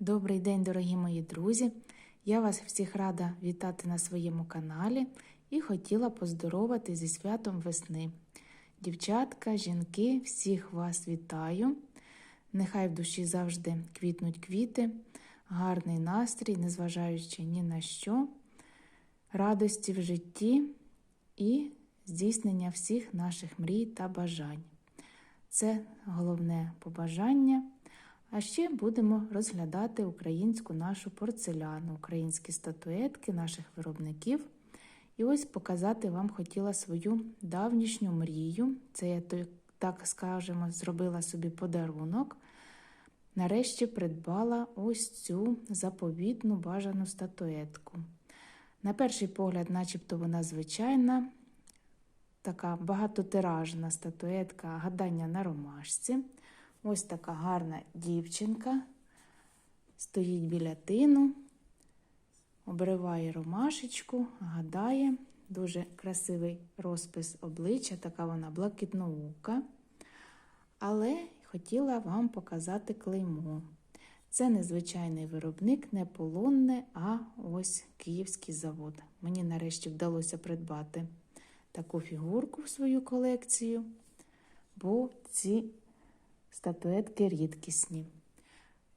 Добрий день, дорогі мої друзі! Я вас всіх рада вітати на своєму каналі і хотіла поздоровати зі святом весни. Дівчатка, жінки, всіх вас вітаю. Нехай в душі завжди квітнуть квіти, гарний настрій, незважаючи ні на що, радості в житті і здійснення всіх наших мрій та бажань. Це головне побажання. А ще будемо розглядати українську нашу порцеляну, українські статуетки наших виробників. І ось показати вам хотіла свою давнішню мрію. Це я так скажемо, зробила собі подарунок. Нарешті придбала ось цю заповітну бажану статуетку. На перший погляд, начебто вона звичайна, така багатотиражна статуетка гадання на ромашці. Ось така гарна дівчинка стоїть біля тину, обриває ромашечку, гадає, дуже красивий розпис обличчя, така вона блакитноока. Але хотіла вам показати клеймо. Це незвичайний виробник, не полонне, а ось Київський завод. Мені нарешті вдалося придбати таку фігурку в свою колекцію, бо ці статуетки рідкісні.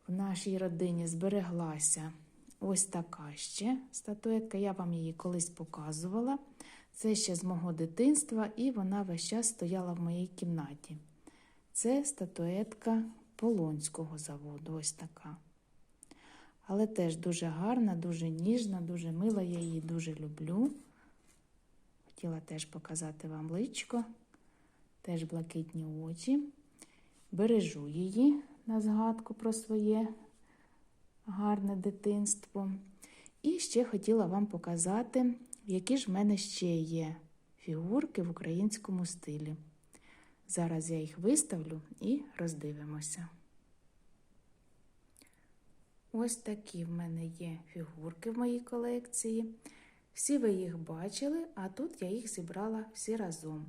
В нашій родині збереглася ось така ще статуетка. Я вам її колись показувала. Це ще з мого дитинства, і вона весь час стояла в моїй кімнаті. Це статуетка Полонського заводу, ось така. Але теж дуже гарна, дуже ніжна, дуже мила, я її дуже люблю. Хотіла теж показати вам личко, теж блакитні очі бережу її на згадку про своє гарне дитинство. І ще хотіла вам показати, які ж в мене ще є фігурки в українському стилі. Зараз я їх виставлю і роздивимося. Ось такі в мене є фігурки в моїй колекції. Всі ви їх бачили, а тут я їх зібрала всі разом.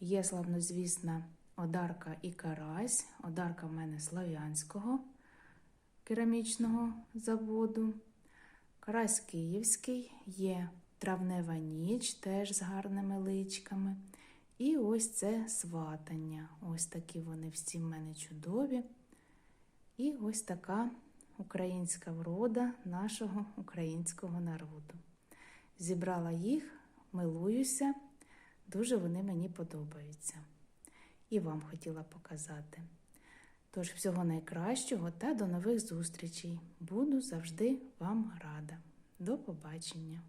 Є славнозвісна Одарка і карась. Одарка в мене Слав'янського керамічного заводу. Карась Київський, є травнева ніч, теж з гарними личками. І ось це сватання. Ось такі вони всі в мене чудові. І ось така українська врода нашого українського народу. Зібрала їх, милуюся, дуже вони мені подобаються і вам хотіла показати. Тож, всього найкращого та до нових зустрічей. Буду завжди вам рада. До побачення!